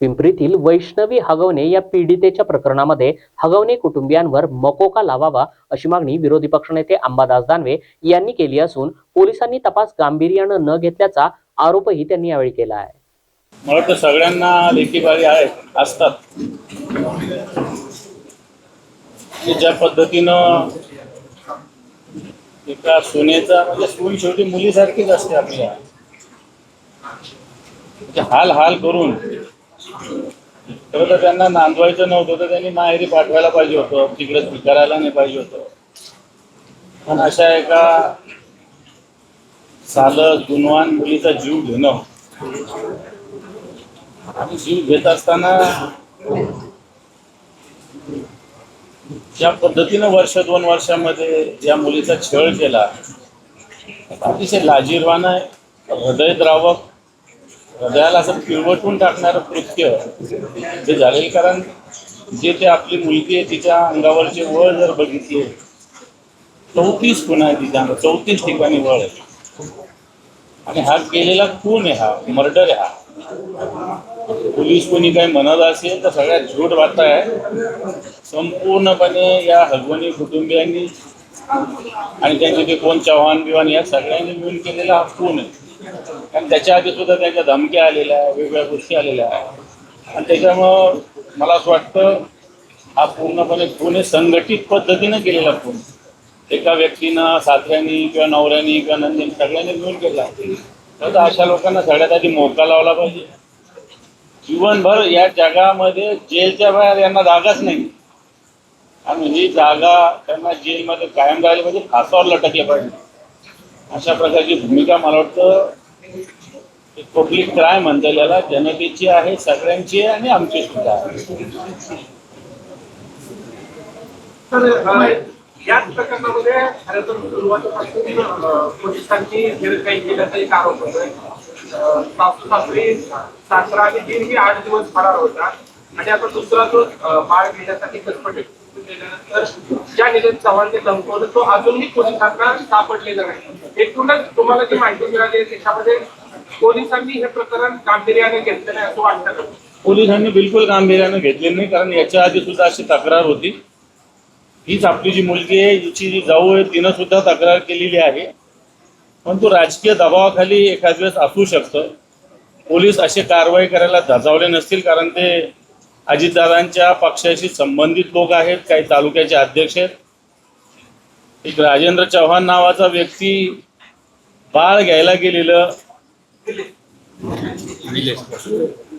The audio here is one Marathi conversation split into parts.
पिंपरीतील वैष्णवी हगवणे या पीडितेच्या प्रकरणामध्ये हगवणे कुटुंबियांवर मकोका लावावा अशी मागणी विरोधी पक्षनेते अंबादास दानवे यांनी केली असून पोलिसांनी तपास गांभीर्यानं न घेतल्याचा आरोपही त्यांनी यावेळी केला आहे. मला तर सगळ्यांना लेखीबारी आहे असतात. ज्या पद्धतीनं एका सुनेचा म्हणजे सून शेवटी मुलीसारखीच असते आपल्या म्हणजे हाल हाल करून खरं तर त्यांना नांदवायचं नव्हतं तर त्यांनी माहेरी पाठवायला पाहिजे होतं. तिकडे स्वीकारायला नाही पाहिजे होतं. पण अशा एका साधं गुणवान मुलीचा जीव घेणं. आणि जीव घेत असताना ज्या पद्धतीनं वर्ष दोन वर्षामध्ये या मुलीचा छळ केला अतिशय लाजीरवानं आहे हृदयद्रावक हृदयाला असं पिळवटून टाकणारं कृत्य ते झालेलं कारण जे ते आपली मुलगी आहे तिच्या अंगावरचे वळ जर बघितले चौतीस खुणा आहे तिच्या चौतीस ठिकाणी वळ आहे. आणि हा केलेला खून आहे हा मर्डर आहे हा. पोलीस कोणी काही म्हणत असेल तर सगळ्यात झूट वाटत आहे. संपूर्णपणे या हगवणी कुटुंबियांनी आणि त्यांचे ते कोण चव्हाण बिवान या सगळ्यांनी मिळून केलेला हा खून आहे. कारण त्याच्या आधी सुद्धा त्यांच्या धमक्या आलेल्या वेगवेगळ्या गोष्टी आलेल्या. आणि त्याच्यामुळं मला असं वाटतं हा पूर्णपणे खून हे संघटित पद्धतीनं केलेला खून एका व्यक्तीनं सासऱ्यानी किंवा नवऱ्यानी किंवा नंदीने सगळ्यांनी मिळून केला. तर अशा लोकांना सगळ्यात आधी मोका लावला पाहिजे. जीवनभर या जगामध्ये जेलच्या बाहेर यांना जागाच नाही. आणि ही जागा त्यांना जेलमध्ये कायम राहिली पाहिजे फासावर लटकले पाहिजे. अशा प्रकारची भूमिका मला वाटतं पब्लिक क्राय म्हणता याला जनतेची आहे सगळ्यांची आहे आणि आमची सुद्धा आहे. याच प्रकरणामध्ये खरं तर सुरुवातीपासून अ, काही केल्याचा एक आरोप होतोय. सासू सासरी सासरा आणि दीर ही आठ दिवस फरार होता आणि आता दुसरा जो बाळ घेण्यासाठी कसपटे केल्यानंतर ज्या निलेश चव्हाणने धमकवलं तो अजूनही पोलिसांना सापडलेला नाही. एकूणच तुम्हाला जी माहिती मिळाली त्याच्यामध्ये पोलिसांनी हे प्रकरण गांभीर्याने घेतलं असं वाटतं पोलिसांनी बिलकुल गांभीर्यानं घेतले नाही कारण याच्या आधी सुद्धा अशी तक्रार होती. हीच आपली जी मुलगी आहे हिची जी जाऊ आहे तिनं सुद्धा तक्रार केलेली आहे. पण तो राजकीय दबावाखाली एखाद वेळेस असू शकतं. पोलीस असे कारवाई करायला धजावले नसतील कारण ते अजितदादांच्या पक्षाशी संबंधित लोक आहेत काही तालुक्याचे अध्यक्ष आहेत. एक राजेंद्र चव्हाण नावाचा व्यक्ती बाळ घ्यायला गेलेलं.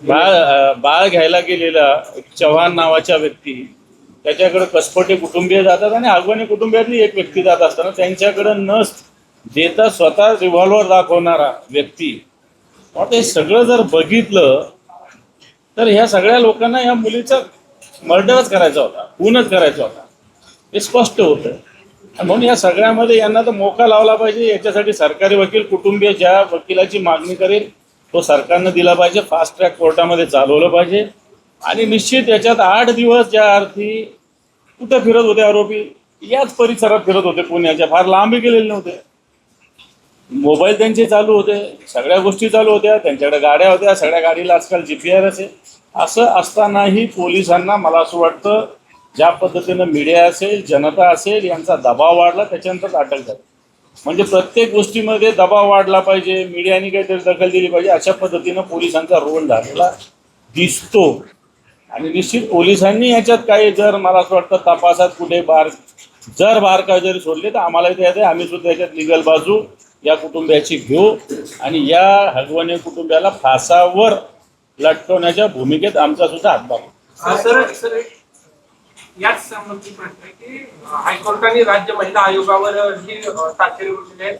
बाळ बाळ घ्यायला गेलेला चव्हाण नावाच्या व्यक्ती. त्याच्याकडे कसपटे कुटुंबीय जातात आणि अगवणी कुटुंबियातली एक व्यक्ती जात असताना त्यांच्याकडे न देता स्वतः रिव्हॉल्वर दाखवणारा व्यक्ती. हे सगळं जर बघितलं तर ह्या सगळ्या लोकांना या मुलीचा मर्डरच करायचा होता खूनच करायचा होता. हे स्पष्ट होतं. म्हणून या सगळ्यामध्ये यांना तर मोका लावला पाहिजे. याच्यासाठी सरकारी वकील कुटुंबीय ज्या वकिलाची मागणी करेल तो सरकारनं दिला पाहिजे. फास्ट ट्रॅक कोर्टामध्ये चालवलं पाहिजे. आणि निश्चित याच्यात आठ दिवस ज्या अर्थी कुठं फिरत होते आरोपी याच परिसरात फिरत होते पुण्याच्या. फार लांबी गेलेले नव्हते. मोबाईल त्यांचे चालू होते. सगळ्या गोष्टी चालू होत्या. त्यांच्याकडे गाड्या होत्या. सगळ्या गाडीला आजकाल जी पी आर असे. असं असतानाही पोलिसांना मला असं वाटतं ज्या पद्धतीनं मीडिया असेल जनता असेल यांचा दबाव वाढला त्याच्यानंतर अटक झाली. म्हणजे प्रत्येक गोष्टीमध्ये दबाव वाढला पाहिजे मीडियाने काहीतरी दखल दिली पाहिजे अशा पद्धतीनं पोलिसांचा रोल झालेला दिसतो. आणि निश्चित पोलिसांनी याच्यात काही जर मला असं वाटतं तपासात कुठे बार जर बार काय जरी सोडले तर आम्हाला इथे येते आम्ही सुद्धा याच्यात लिगल बाजू या कुटुंबियाची घेऊ आणि या हगवणे कुटुंबियाला फासावर लटकवण्याच्या भूमिकेत आमचा सुद्धा हातभार सर सर याच संबंधी प्रश्न आहे की हायकोर्टाने राज्य महिला आयोगावर जी अ, तात्काळ आहे.